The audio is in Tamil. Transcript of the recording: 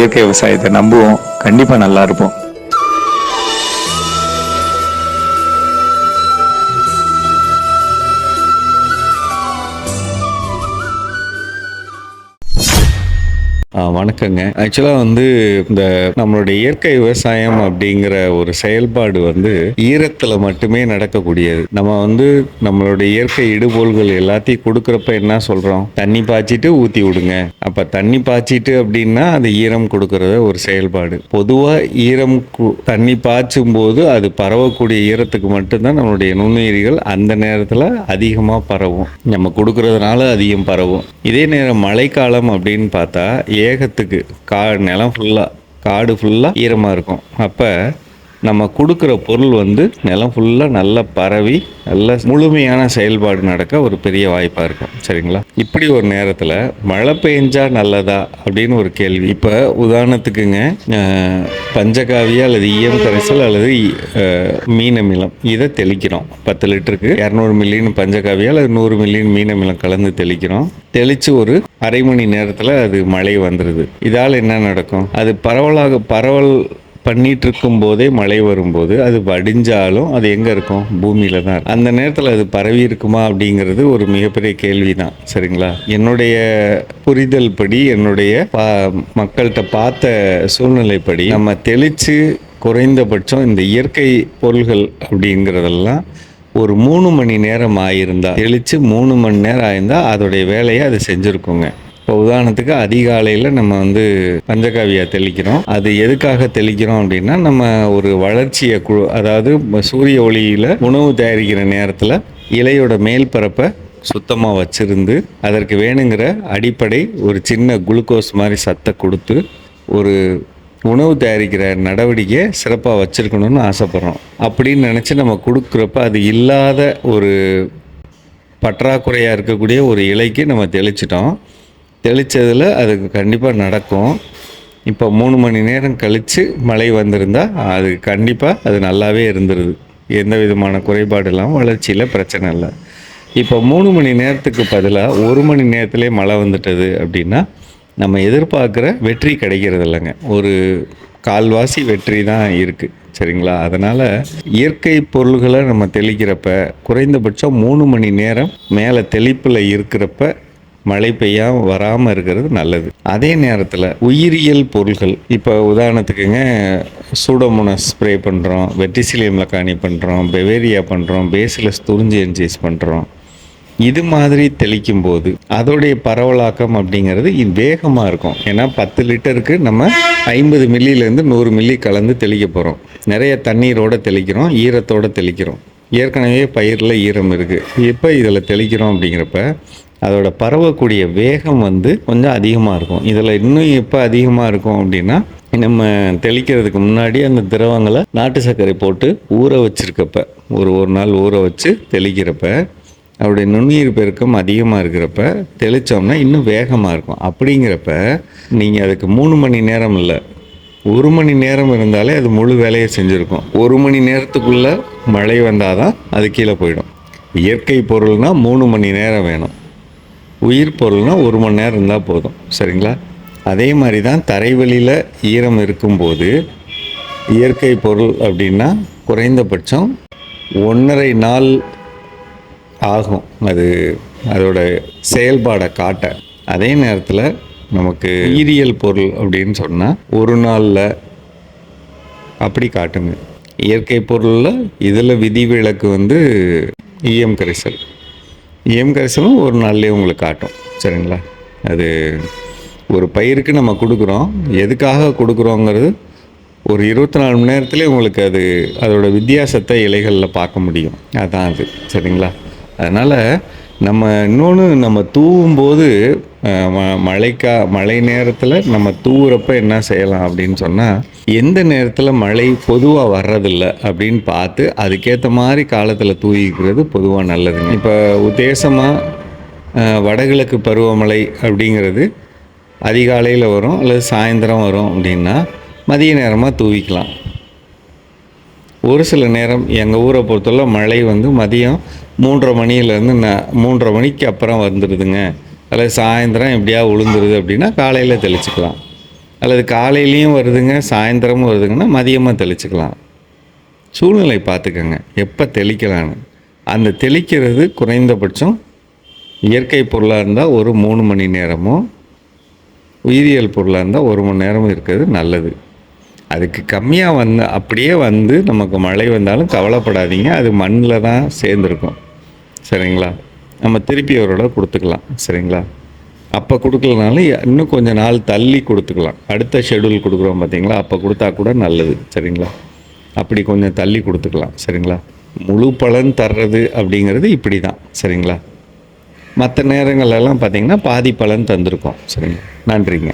இயற்கை விவசாயத்தை நம்புவோம். கண்டிப்பா நல்லா இருப்போம். வணக்கங்க. ஆக்சுவலாக வந்து இந்த நம்மளுடைய இயற்கை விவசாயம் அப்படிங்கிற ஒரு செயல்பாடு வந்து ஈரத்தில் மட்டுமே நடக்கக்கூடியது. நம்ம வந்து நம்மளுடைய இயற்கை இடுபொருள்கள் எல்லாத்தையும் கொடுக்குறப்ப என்ன சொல்கிறோம் தண்ணி பாய்ச்சிட்டு ஊற்றி விடுங்க. அப்போ தண்ணி பாய்ச்சிட்டு அப்படின்னா அது ஈரம் கொடுக்கறத ஒரு செயல்பாடு. பொதுவாக ஈரம் கு- தண்ணி பாய்ச்சும் போது அது பரவக்கூடிய ஈரத்துக்கு மட்டும்தான் நம்மளுடைய நுண்ணுயிரிகள் அந்த நேரத்தில் அதிகமாக பரவும். நம்ம கொடுக்கறதுனால அதிகம் பரவும். இதே நேரம் மழைக்காலம் அப்படின்னு பார்த்தா ஏ ஏகத்துக்கு கா நிலம் ஃபுல்லாக காடு ஃபுல்லாக ஈரமாக இருக்கும். அப்போ நம்ம கொடுக்குற பொருள் வந்து நிலம் ஃபுல்லாக நல்லா பரவி நல்ல முழுமையான செயல்பாடு நடக்க ஒரு பெரிய வாய்ப்பாக இருக்கும். சரிங்களா? இப்படி ஒரு நேரத்தில் மழை பெஞ்சா நல்லதா அப்படின்னு ஒரு கேள்வி. இப்போ உதாரணத்துக்குங்க பஞ்சகாவியா அல்லது ஈயம் கரைசல் அல்லது மீனமிலம். இதை தெளிக்கிறோம். பத்து லிட்டருக்கு இரநூறு மில்லியன் பஞ்சகாவியா அல்லது நூறு மில்லியன் மீனமிலம் கலந்து தெளிக்கிறோம். தெளித்து ஒரு அரை மணி நேரத்தில் அது மழை வந்துடுது இதால் என்ன நடக்கும்? அது பரவலாக பரவல் பண்ணிட்டு இருக்கும் போதே மழை வரும்போது அது வடிஞ்சாலும் அது எங்கே இருக்கும்? பூமியில தான் அந்த நேரத்தில் அது பரவி இருக்குமா அப்படிங்கிறது ஒரு மிகப்பெரிய கேள்வி தான் சரிங்களா? என்னுடைய புரிதல் படி என்னுடைய பா மக்கள்கிட்ட பார்த்த சூழ்நிலைப்படி நம்ம தெளித்து குறைந்தபட்சம் இந்த இயற்கை பொருள்கள் அப்படிங்கிறதெல்லாம் ஒரு மூணு மணி நேரம் ஆயிருந்தா தெளித்து மூணு மணி நேரம் ஆயிருந்தா அதோடைய வேலையை அது செஞ்சுருக்குங்க. இப்போ உதாரணத்துக்கு அதிகாலையில் நம்ம வந்து பஞ்சகாவியா தெளிக்கிறோம். அது எதுக்காக தெளிக்கிறோம் அப்படின்னா நம்ம ஒரு வளர்ச்சியை குழு அதாவது சூரிய ஒளியில் உணவு தயாரிக்கிற நேரத்தில் இலையோட மேல் பரப்பை சுத்தமாக வச்சிருந்து அதற்கு வேணுங்கிற அடிப்படை ஒரு சின்ன குளுக்கோஸ் மாதிரி சத்தை கொடுத்து ஒரு உணவு தயாரிக்கிற நடவடிக்கையை சிறப்பாக வச்சுருக்கணும்னு ஆசைப்பட்றோம். அப்படின்னு நினச்சி நம்ம கொடுக்குறப்ப அது இல்லாத ஒரு பற்றாக்குறையாக இருக்கக்கூடிய ஒரு இலைக்கு நம்ம தெளிச்சிட்டோம். தெளித்ததில் அதுக்கு கண்டிப்பாக நடக்கும். இப்போ மூணு மணி நேரம் கழித்து மழை வந்திருந்தா அது கண்டிப்பாக அது நல்லாவே இருந்துருது. எந்த விதமான குறைபாடு இல்லாமல் வளர்ச்சியில் பிரச்சனை இல்லை. இப்போ மூணு மணி நேரத்துக்கு பதிலாக ஒரு மணி நேரத்திலே மழை வந்துட்டது அப்படின்னா நம்ம எதிர்பார்க்குற வெற்றி கிடைக்கிறது இல்லைங்க. ஒரு கால்வாசி வெற்றி தான் இருக்குது சரிங்களா? அதனால் இயற்கை பொருள்களை நம்ம தெளிக்கிறப்ப குறைந்தபட்சம் மூணு மணி நேரம் மேலே தெளிப்பில் இருக்கிறப்ப மழை பெய்யாம வராமல் இருக்கிறது நல்லது. அதே நேரத்தில் உயிரியல் பொருள்கள் இப்போ உதாரணத்துக்குங்க சூடோமோனஸ் ஸ்ப்ரே பண்ணுறோம் வெட்டிசிலியமில் காணி பண்ணுறோம் பெவேரியா பண்ணுறோம் பேசிலஸ் துறிஞ்சி என்ஜீஸ் பண்ணுறோம் இது மாதிரி தெளிக்கும் போது அதோடைய பரவலாக்கம் அப்படிங்கிறது வேகமாக இருக்கும். ஏன்னா பத்து லிட்டருக்கு நம்ம ஐம்பது மில்லியிலேருந்து நூறு மில்லி கலந்து தெளிக்க போகிறோம் நிறைய தண்ணீரோடு தெளிக்கிறோம் ஈரத்தோடு தெளிக்கிறோம். ஏற்கனவே பயிரில் ஈரம் இருக்குது இப்போ இதில் தெளிக்கிறோம் அப்படிங்கிறப்ப அதோட பரவக்கூடிய வேகம் வந்து கொஞ்சம் அதிகமாக இருக்கும். இதில் இன்னும் எப்போ அதிகமாக இருக்கும் அப்படின்னா நம்ம தெளிக்கிறதுக்கு முன்னாடி அந்த திரவங்களை நாட்டு சர்க்கரை போட்டு ஊற வச்சுருக்கப்ப ஒரு ஒரு நாள் ஊற வச்சு தெளிக்கிறப்ப அவருடைய நுண்ணுயிர் பெருக்கம் அதிகமாக இருக்கிறப்ப தெளித்தோம்னா இன்னும் வேகமாக இருக்கும். அப்படிங்கிறப்ப நீங்கள் அதுக்கு மூணு மணி நேரம் இல்லை ஒரு மணி நேரம் இருந்தாலே அது முழு வேலையை செஞ்சுருக்கும். ஒரு மணி நேரத்துக்குள்ளே மழை வந்தால் தான் அது கீழே போயிடும். இயற்கை பொருள்னால் மூணு மணி நேரம் வேணும். உயிர் பொருள்னா ஒரு மணி நேரம் இருந்தால் போதும். சரிங்களா? அதே மாதிரி தான் தரைவெளியில் ஈரம் இருக்கும்போது இயற்கை பொருள் அப்படின்னா குறைந்தபட்சம் ஒன்றரை நாள் ஆகும். அது அதோட செயல்பாடை காட்ட. அதே நேரத்தில் நமக்கு உயிரியல் பொருள் அப்படின்னு சொன்னால் ஒரு நாளில் அப்படி காட்டுங்க. இயற்கை பொருளில் இதில் விதிவிலக்கு வந்து ஈயம் கரைசல். எம் கரைசலும் ஒரு நாள்லேயே உங்களுக்கு காட்டும். சரிங்களா? அது ஒரு பயிருக்கு நம்ம கொடுக்குறோம். எதுக்காக கொடுக்குறோங்கிறது ஒரு இருபத்தி நாலு மணி நேரத்துலேயே உங்களுக்கு அது அதோட வித்தியாசத்தை இலைகளில் பார்க்க முடியும். அதுதான் அது. சரிங்களா? அதனால் நம்ம இன்னொன்று நம்ம தூவும் போது ம- மழைக்கா மழை நேரத்தில் நம்ம தூவுறப்ப என்ன செய்யலாம் அப்படின்னு சொன்னால் எந்த நேரத்தில் மழை பொதுவாக வர்றதில்ல அப்படின்னு பார்த்து அதுக்கேற்ற மாதிரி காலத்தில் தூவிக்கிறது பொதுவாக நல்லதுங்க. இப்போ உத்தேசமாக வடகிழக்கு பருவமழை அப்படிங்கிறது அதிகாலையில் வரும் அல்லது சாயந்தரம் வரும் அப்படின்னா மதிய நேரமாக தூவிக்கலாம். ஒரு சில நேரம் எங்கள் ஊரை பொறுத்தவரை மழை வந்து மதியம் மூன்றரை மணியிலேருந்து ந மூன்றரை மணிக்கு அப்புறம் வந்துடுதுங்க அல்லது சாயந்தரம் எப்படியா விழுந்துருது அப்படின்னா காலையில் தெளிச்சுக்கலாம். அல்லது காலையிலையும் வருதுங்க சாயந்தரமும் வருதுங்கன்னா மதியமாக தெளிச்சுக்கலாம். சூழ்நிலை பார்த்துக்கங்க. எப்போ தெளிக்கலான்னு அந்த தெளிக்கிறது குறைந்தபட்சம் இயற்கை பொருளாக இருந்தால் ஒரு மூணு மணி நேரமும் உயிரியல் பொருளாக இருந்தால் ஒரு மணி நேரமும் இருக்கிறது நல்லது. அதுக்கு கம்மியாக வந்து அப்படியே வந்து நமக்கு மழை வந்தாலும் கவலைப்படாதீங்க. அது மண்ணில் தான் சேர்ந்துருக்கும். சரிங்களா? நம்ம திருப்பி அவரோட கொடுத்துக்கலாம். சரிங்களா? அப்போ கொடுக்கலனாலும் இன்னும் கொஞ்சம் நாள் தள்ளி கொடுத்துக்கலாம். அடுத்த ஷெடியூல் கொடுக்குறோம் பார்த்தீங்களா அப்போ கொடுத்தா கூட நல்லது. சரிங்களா? அப்படி கொஞ்சம் தள்ளி கொடுத்துக்கலாம். சரிங்களா? முழு பலன் தர்றது அப்படிங்கிறது இப்படி தான் சரிங்களா? மற்ற நேரங்களெல்லாம் பார்த்தீங்கன்னா பாதி பலன் தந்திருக்கோம். சரிங்க நன்றிங்க.